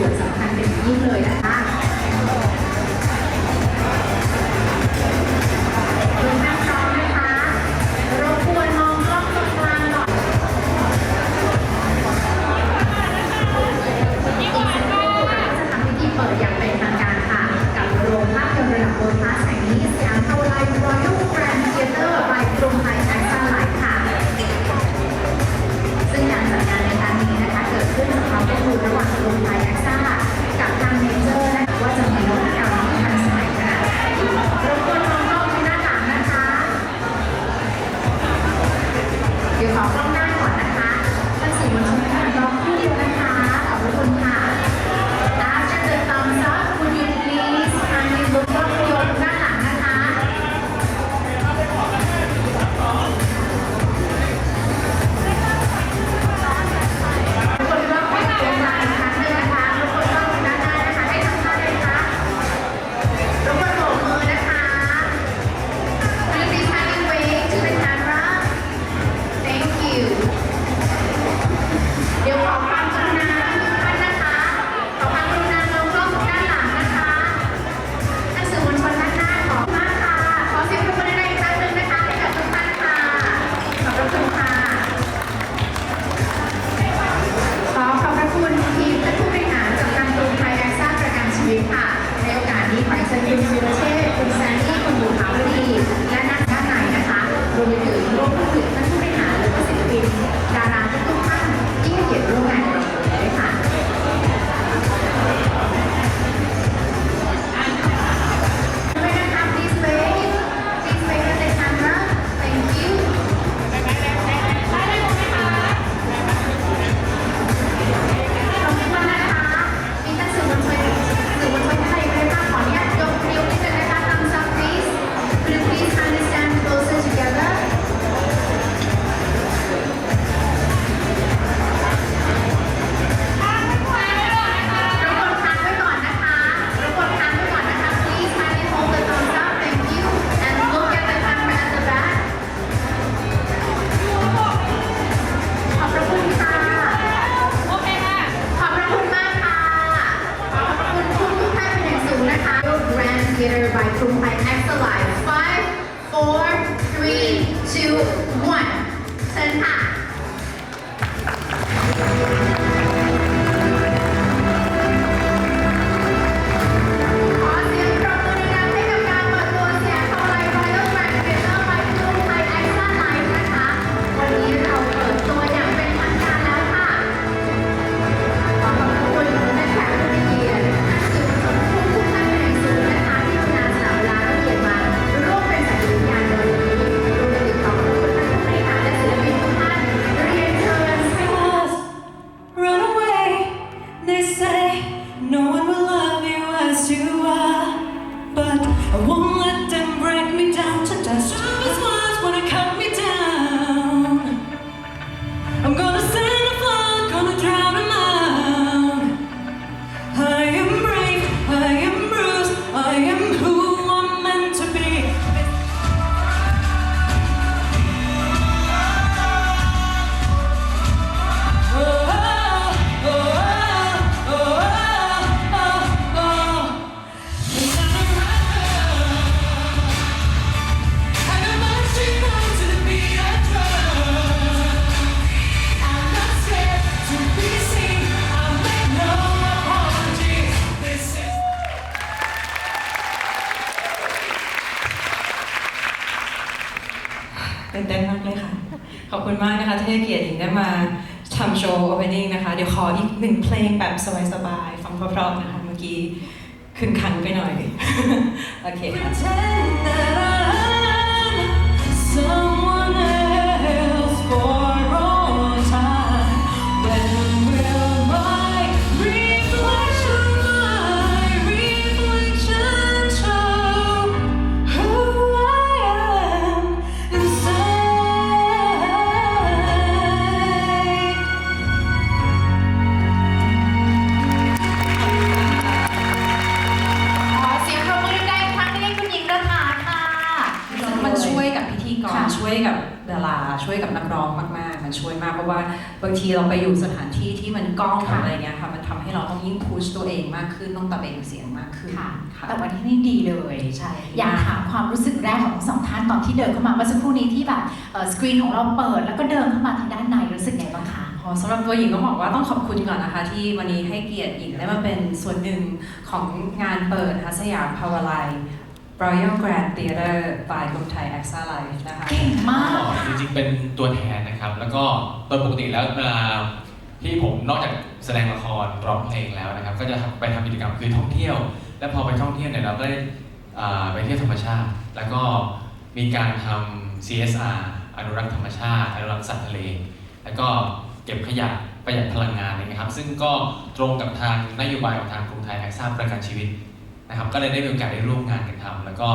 ส่วนสำคัญเป็นอย่ยิ่งเลยนะคะ ค่ะ ในโอกาสนี้ขอเชิญคุณสุเชษฐ์คุณแซนนี่คุณบุ๋ภาวดีและนักด้านในนะคะรวมไปถึงร่วมพูดคุยท่านผู้บริหารและก็ศิลปินดารา opening นะคะ เดี๋ยวขออีกหนึ่งเพลงแบบสบายๆฟังเพราะๆนะคะเมื่อกี้ขึ้นคันไปหน่อย โอเคค่ะ ทีเราไปอยู่สถานที่ที่มันกล้องค่ะอะไรเงี้ยค่ะ มันทำให้เราต้องยิ่งพุชตัวเองมากขึ้นต้องตะเบงเสียงมากขึ้นค่ะค่ะแต่วันนี้นี่ดีเลยใช่อยากถามความรู้สึกแรกของทั้งสองท่านตอนที่เดินเข้ามาเมื่อสักครู่นี้ที่แบบเอ่อสกรีนของเราเปิด แล้วก็เดินเข้ามาทางด้านในรู้สึกไงบ้างคะอ๋อสำหรับตัวหญิงก็บอกว่าต้องขอบคุณก่อนนะคะ ที่วันนี้ให้เกียรติหญิงได้มาเป็นส่วนหนึ่งของงานเปิดนะคะสยามพาวไล Royal Grand Theatre by กรุงไทย AXA Live นะคะเก่งมากจริงๆ เป็นตัวแทนนะครับ แล้วก็โดยปกติแล้วเวลาที่ผมนอกจากแสดงละครร้องเพลงแล้วนะครับ ก็จะไปทำกิจกรรมคือท่องเที่ยว และพอไปท่องเที่ยวเนี่ยเราก็ได้อ่าไปเที่ยวธรรมชาติ แล้วก็มีการทำ CSR อนุรักษ์ธรรมชาติอนุรักษ์สัตว์ทะเล แล้วก็เก็บขยะประหยัดพลังงานนะครับ ซึ่งก็ตรงกับทางนโยบายของทางกรุงไทยแอคซ่าประกันชีวิต นะครับก็เลยได้มีโอกาสได้ร่วมงานกันทำแล้วก็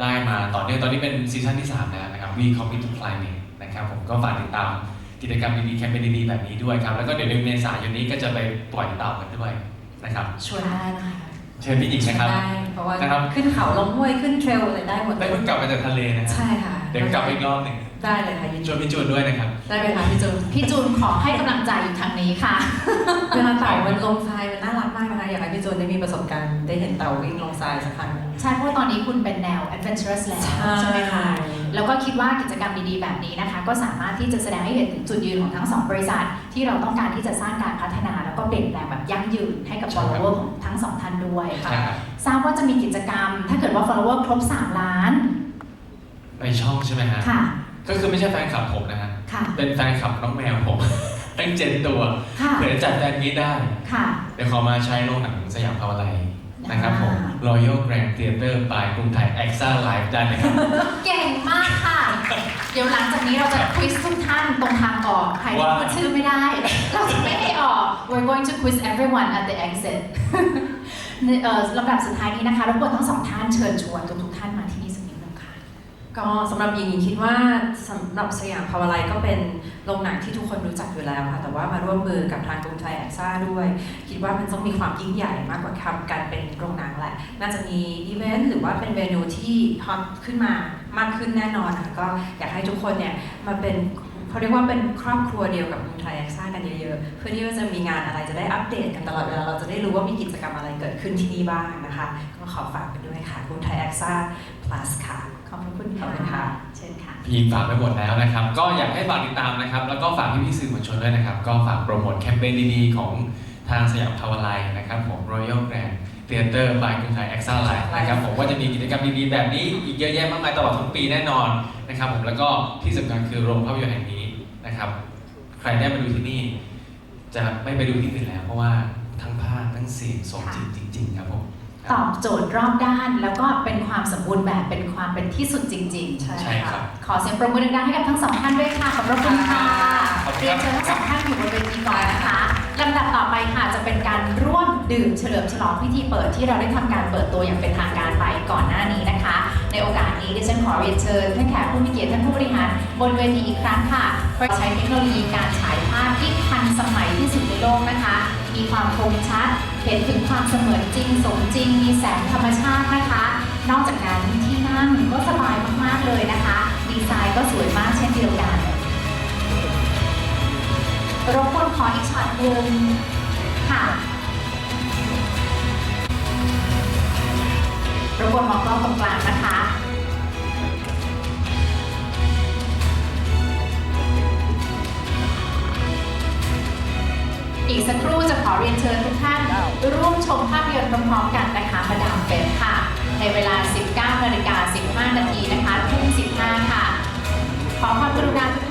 ได้มาต่อเนื่องตอนนี้เป็นซีซั่นที่3แล้วนะครับ We Commit to Climate นะครับผมก็ฝากติดตามกิจกรรมดีๆแคมเปญดีๆแบบนี้ด้วยครับ แล้วก็เดี๋ยวเดือนเมษายนนี้ก็จะไปปล่อยเต่ากันด้วยนะครับชวนได้นะคะเชิญพี่หญิงนะครับ ได้เพราะว่านะครับ ขึ้นเขาลงห้วยขึ้นเทรลอะไรได้หมดได้เพิ่งกลับมาจากทะเลนะฮะใช่ค่ะเดี๋ยวกลับไปอีกรอบหนึ่งได้เลยค่ะยินชดีวนพี่จูนด้วยนะครับ ได้เลยค่ะพี่จูนพี่จูนขอให้กำลังใจอยู่ทางนี้ค่ะ เวลาเต่ามันลงทรายมันน่ารักมากนะคะ อยากให้พี่จูนได้มีประสบการณ์ได้เห็นเต่าวิ่งลงทรายสักครั้ง ใช่เพราะว่าตอนนี้คุณเป็นแนว adventurous แล้วใช่ไหมคะ แล้วก็คิดว่ากิจกรรมดีๆ แบบนี้นะคะ ก็สามารถที่จะแสดงให้เห็นถึงจุดยืนของทั้งสองบริษัท ที่เราต้องการที่จะสร้างการพัฒนา แล้วก็เปลี่ยนแปลงแบบยั่งยืนให้กับใช่ครับ follower ของทั้งสองท่านด้วยใช่ครับทราบว่าจะมีกิจกรรม ถ้าเกิดว่า follower ครบ3ล้านไปช่องใช่ไหมฮะค่ะก็คือไม่ใช่แฟนคลับผมนะฮะค่ะเป็นแฟนคลับน้องแมวผม ตั้งเจ็ดตัวค่ะ เผื่อจัดแฟนมีตได้ ค่ะ เดี๋ยวขอมาใช้โรงหนังสยามพาวาไลนะครับผมอ่า Royal Grand Theatre by กรุงไทย AXA Live ได้เลยครับ เก่งมากค่ะ เดี๋ยวหลังจากนี้เราจะควิสทุกท่านตรงทางออก ใครที่ว่า พูดชื่อไม่ได้ เราจะไม่ให้ออก we're going to quiz everyone at the exit เอ่อลำดับสุดท้ายนี้นะคะรบกวนทั้งสองท่านเชิญชวนทุกๆท่านมาที่นี่สักนิดนึงค่ะ ก็สำหรับหญิงหญิงคิดว่าสำหรับสยามพาวาไลก็เป็นโรงหนังที่ทุกคนรู้จักอยู่แล้วค่ะแต่ว่ามาร่วมมือกับทางกรุงไทยแอคซ่าด้วย คิดว่ามันต้องมีความยิ่งใหญ่มากกว่าคำการเป็นโรงหนังแหละ น่าจะมีอีเวนต์หรือว่าเป็นเมนูที่ฮอตขึ้นมามากขึ้นแน่นอนค่ะก็อยากให้ทุกคนเนี่ยมาเป็นเขาเรียกว่าเป็นครอบครัวเดียวกับกรุงไทยแอคซ่ากันเยอะๆเพื่อที่ว่าจะมีงานอะไรจะได้อัปเดตกันตลอดเวลาเราจะได้รู้ว่ามีกิจกรรมอะไรเกิดขึ้นที่นี่บ้างนะคะก็ขอฝากไปด้วยค่ะกรุงไทยแอคซ่า plus ค่ะ ขอบพระคุณขอบคุณค่ะ เชิญค่ะ พี่ฝากไปหมดแล้วนะครับ ก็อยากให้ฝากติดตามนะครับ แล้วก็ฝากพี่ๆสื่อมวลชนด้วยนะครับ ก็ฝากโปรโมทแคมเปญดีๆ ของทางสยามพาวาไลนะครับผม Royal Grand Theatre by กรุงไทย AXA Live นะครับผมว่าจะมีกิจกรรมดีๆ แบบนี้อีกเยอะแยะมากมายตลอดทั้งปีแน่นอนนะครับผมแล้วก็ที่สำคัญคือโรงภาพยนตร์แห่งนี้นะครับ ใครได้มาดูที่นี่ จะไม่ไปดูที่อื่นแล้ว เพราะว่าทั้งภาพทั้งเสียงสมจริงจริงๆครับผม ตอบโจทย์รอบด้าน แล้วก็เป็นความสมบูรณ์แบบเป็นความเป็นที่สุดจริง ๆ ใช่ใช่ครับ ขอเสียงปรบมือดังๆให้กับทั้งสองท่านด้วยค่ะขอบพระคุณค่ะขอบคุณครับ เรียนเชิญทั้งสองท่านอยู่บนเวทีก่อนนะคะลำดับต่อไปค่ะจะเป็นการร่วมดื่มเฉลิมฉลองพิธีเปิดที่เราได้ทำการเปิดตัวอย่างเป็นทางการไปก่อนหน้านี้นะคะ ในโอกาสนี้ดิฉันขอเรียนเชิญท่านแขกผู้มีเกียรติท่านผู้บริหารบนเวทีอีกครั้งค่ะ โดยใช้เทคโนโลยีการฉายภาพที่ทันสมัยที่สุดในโลกนะคะ มีความคมชัด เห็นถึงความเสมือนจริง สมจริง มีแสงธรรมชาตินะคะ นอกจากนั้นที่นั่งก็สบายมากๆเลยนะคะ ดีไซน์ก็สวยมากเช่นเดียวกัน รบกวนขออีกช็อตหนึ่งค่ะรบกวนมองกล้องตรงกลางนะคะ อีกสักครู่จะขอเรียนเชิญทุกท่าน ร่วมชมภาพยนตร์พร้อมๆกันนะคะประดามเป็นค่ะ ในเวลา 19นาฬิกา15 นาทีนะคะทุ่ม15 ค่ะ ขอความกรุณาทุก